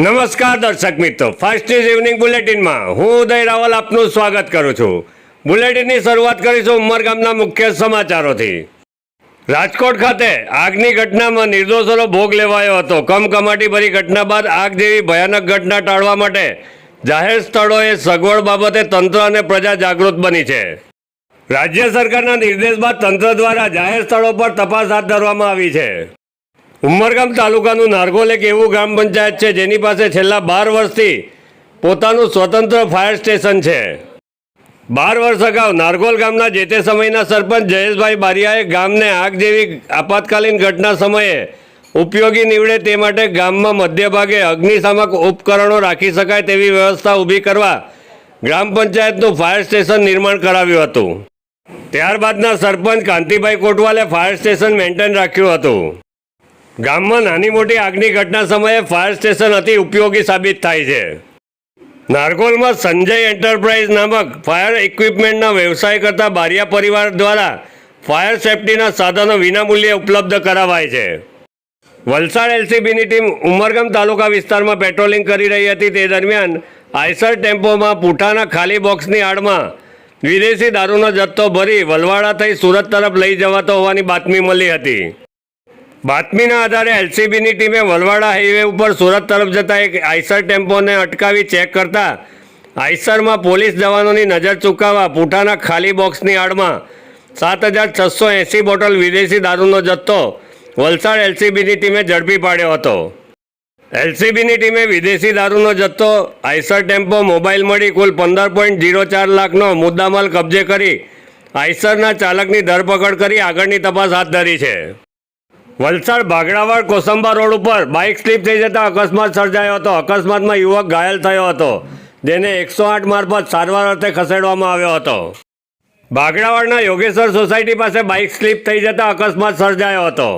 નમસ્કાર દર્શક મિત્રો. ફાસ્ટ ન્યૂઝ ઇવનિંગ બુલેટિનમાં હું ઉદય રાવલ આપનું સ્વાગત કરું છું. બુલેટિનની શરૂઆત કરીશું ઉમરગામના મુખ્ય સમાચારોથી. રાજકોટ ખાતે આગની ઘટનામાં નિર્દોષોનો ભોગ લેવાયો હતો. કમકમાટી ભરી ઘટના બાદ આગ જેવી ભયાનક ઘટના ટાળવા માટે જાહેર સ્થળોએ સગવડ બાબતે તંત્ર અને પ્રજા જાગૃત બની છે. રાજ્ય સરકારના નિર્દેશ બાદ તંત્ર દ્વારા જાહેર સ્થળો પર તપાસ હાથ ધરવામાં આવી છે. ઉમરગામ તાલુકાનું નારગોલ એક એવું ગ્રામ પંચાયત છે જેની પાસે છેલ્લા બાર વર્ષથી પોતાનું સ્વતંત્ર ફાયર સ્ટેશન છે. બાર વર્ષ અગાઉ નારગોલ ગામના જે તે સમયના સરપંચ જયેશભાઈ બારિયાએ ગામને આગ જેવી આપાતકાલીન ઘટના સમયે ઉપયોગી નીવડે તે માટે ગામમાં મધ્યભાગે અગ્નિશામક ઉપકરણો રાખી શકાય તેવી વ્યવસ્થા ઊભી કરવા ગ્રામ પંચાયતનું ફાયર સ્ટેશન નિર્માણ કરાવ્યું હતું. ત્યારબાદના સરપંચ કાંતિભાઈ કોટવાલે ફાયર સ્ટેશન મેન્ટેન રાખ્યું હતું. ગામમાં નાની મોટી આગની ઘટના સમયે ફાયર સ્ટેશન અતિ ઉપયોગી સાબિત થાય છે. નારકોલમાં સંજય એન્ટરપ્રાઇઝ નામક ફાયર ઇક્વિપમેન્ટના વ્યવસાય કરતા બારિયા પરિવાર દ્વારા ફાયર સેફટીના સાધનો વિનામૂલ્યે ઉપલબ્ધ કરાવાય છે. વલસાડ એલસીબીની ટીમ ઉમરગામ તાલુકા વિસ્તારમાં પેટ્રોલિંગ કરી રહી હતી. તે દરમિયાન આઈસર ટેમ્પોમાં પૂઠાના ખાલી બોક્સની આડમાં વિદેશી દારૂનો જથ્થો ભરી વલવાડા થઈ સુરત તરફ લઈ જવાતો હોવાની બાતમી મળી હતી. બાતમીના આધારે એલસીબીની ટીમે વલવાડા હાઈવે ઉપર સુરત તરફ જતા એક આઈસર ટેમ્પોને અટકાવી ચેક કરતા આઈસરમાં પોલીસ જવાનોની નજર ચૂકાવવા પૂઠાના ખાલી બોક્સની આડમાં સાત હજાર છસો એંસી બોટલ વિદેશી દારૂનો જથ્થો વલસાડ એલસીબીની ટીમે ઝડપી પાડ્યો હતો. એલસીબીની ટીમે વિદેશી દારૂનો જથ્થો, આઈસર ટેમ્પો, મોબાઈલ મળી કુલ પંદર પોઈન્ટ ઝીરો ચાર લાખનો મુદ્દામાલ કબજે કરી આઈસરના ચાલકની ધરપકડ કરી આગળની તપાસ હાથ ધરી છે. વલસાડ ભાગડાવાડ કોસંબા રોડ ઉપર બાઇક સ્લીપ થઈ જતા અકસ્માત સર્જાયો હતો. અકસ્માતમાં યુવક ઘાયલ થયો હતો. જેને એકસો આઠ મારફત સારવાર અર્થે ખસેડવામાં આવ્યો હતો. ભાગડાવાડના યોગેશ્વર સોસાયટી પાસે બાઇક સ્લીપ થઈ જતા અકસ્માત સર્જાયો હતો.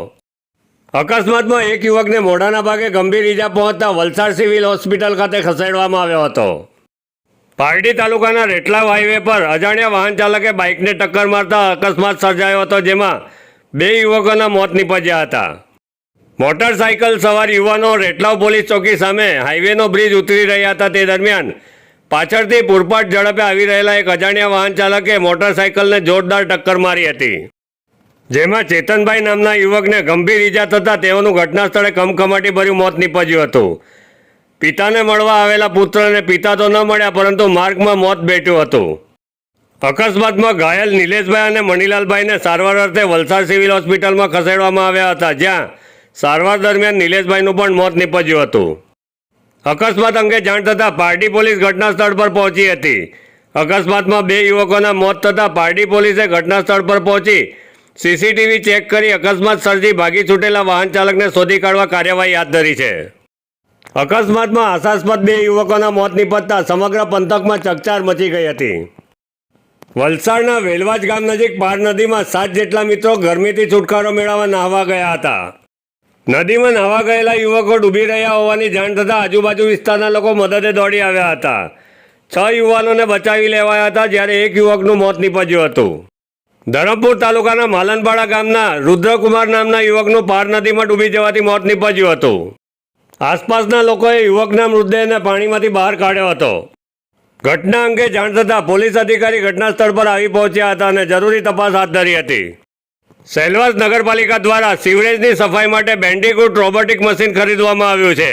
અકસ્માતમાં એક યુવકને મોઢાના ભાગે ગંભીર ઈજા પહોંચતા વલસાડ સિવિલ હોસ્પિટલ ખાતે ખસેડવામાં આવ્યો હતો. પારડી તાલુકાના રેટલાવ હાઈવે પર અજાણ્યા વાહન ચાલકે બાઇકને ટક્કર મારતા અકસ્માત સર્જાયો હતો, જેમાં બે યુવકોના મોત નીપજ્યા હતા. મોટરસાયકલ સવાર યુવાનો રેટલાવ પોલીસ ચોકી સામે હાઈવેનો બ્રિજ ઉતરી રહ્યા હતા તે દરમિયાન પાછળથી પૂરપાટ ઝડપે આવી રહેલા એક અજાણ્યા વાહન ચાલકે મોટરસાયકલને જોરદાર ટક્કર મારી હતી. જેમાં ચેતનભાઈ નામના યુવકને ગંભીર ઈજા થતાં તેઓનું ઘટના સ્થળે કમકમાટી ભર્યું મોત નીપજ્યું હતું. પિતાને મળવા આવેલા પુત્રને પિતા તો ન મળ્યા પરંતુ માર્ગમાં મોત બેઠ્યું હતું. અકસ્માતમાં ઘાયલ નિલેશભાઈ અને મણિલાલભાઈને સારવાર અર્થે વલસાડ સિવિલ હોસ્પિટલમાં ખસેડવામાં આવ્યા હતા, જ્યાં સારવાર દરમિયાન નિલેશભાઈનું પણ મોત નીપજ્યું હતું. અકસ્માત અંગે જાણ થતાં પારડી પોલીસ ઘટના સ્થળ પર પહોંચી હતી. અકસ્માતમાં બે યુવકોના મોત થતાં પારડી પોલીસે ઘટના સ્થળ પર પહોંચી સીસીટીવી ચેક કરી અકસ્માત સર્જી ભાગી છૂટેલા વાહન ચાલકને શોધી કાઢવા કાર્યવાહી હાથ ધરી છે. અકસ્માતમાં આશાસ્પદ બે યુવકોના મોત નીપજતા સમગ્ર પંથકમાં ચકચાર મચી ગઈ હતી. વલસાડના વેલવાજ ગામ નજીક પાર નદીમાં સાત જેટલા મિત્રો ગરમીથી છુટકારો મેળવવા નાહવા ગયા હતા. નદીમાં નાહવા ગયેલા યુવકો ડૂબી રહ્યા હોવાની જાણ થતાં આજુબાજુ વિસ્તારના લોકો મદદે દોડી આવ્યા હતા. છ યુવાનોને બચાવી લેવાયા હતા જ્યારે એક યુવકનું મોત નીપજ્યું હતું. ધરમપુર તાલુકાના માલનપાડા ગામના રુદ્રકુમાર નામના યુવકનું પાર નદીમાં ડૂબી જવાથી મોત નીપજ્યું હતું. આસપાસના લોકોએ યુવકના મૃતદેહને પાણીમાંથી બહાર કાઢ્યો હતો. ઘટના અંગે જાણ થતાં પોલીસ અધિકારી ઘટના સ્થળ પર આવી પહોંચ્યા હતા અને જરૂરી તપાસ હાથ ધરી હતી. સેલવાસ નગરપાલિકા દ્વારા સિવરેજની સફાઈ માટે બેન્ડિકુટ રોબોટિક મશીન ખરીદવામાં આવ્યું છે.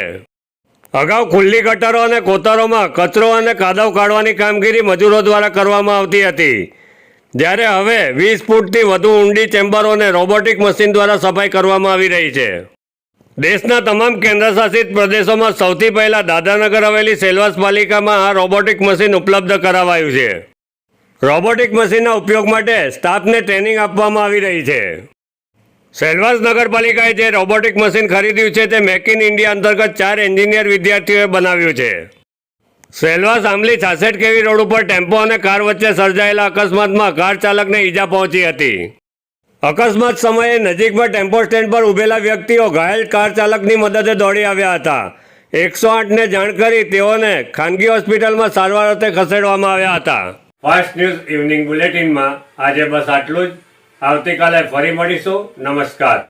અગાઉ ખુલ્લી ગટરો અને કોતરોમાં કચરો અને કાદવ કાઢવાની કામગીરી મજૂરો દ્વારા કરવામાં આવતી હતી. જ્યારે હવે વીસ ફૂટથી વધુ ઊંડી ચેમ્બરોને રોબોટિક મશીન દ્વારા સફાઈ કરવામાં આવી રહી છે. દેશના તમામ કેન્દ્રશાસિત પ્રદેશોમાં સૌથી પહેલા દાદાનગર હવેલી સેલવાસ પાલિકામાં આ રોબોટિક મશીન ઉપલબ્ધ કરાવાયું છે. રોબોટિક મશીનના ઉપયોગ માટે સ્ટાફને ટ્રેનિંગ આપવામાં આવી રહી છે. સેલવાસ નગરપાલિકાએ જે રોબોટિક મશીન ખરીદ્યું છે તે મેક ઇન ઇન્ડિયા અંતર્ગત ચાર એન્જિનિયર વિદ્યાર્થીઓએ બનાવ્યું છે. સેલવાસ આંબલી છાસઠ કેવી રોડ ઉપર ટેમ્પો અને કાર વચ્ચે સર્જાયેલા અકસ્માતમાં કાર ચાલકને ઈજા પહોંચી હતી. અકસ્માત સમયે નજીકમાં ટેમ્પો સ્ટેન્ડ પર ઉભેલા વ્યક્તિઓ ઘાયલ કાર ચાલકની મદદે દોડી આવ્યા હતા. એકસો આઠને જાણ કરી તેઓને ખાનગી હોસ્પિટલમાં સારવાર અર્થે ખસેડવામાં આવ્યા હતા. ફાસ્ટ ન્યૂઝ ઇવનિંગ બુલેટિનમાં આજે બસ આટલું જ. આવતીકાલે ફરી મળીશું. નમસ્કાર.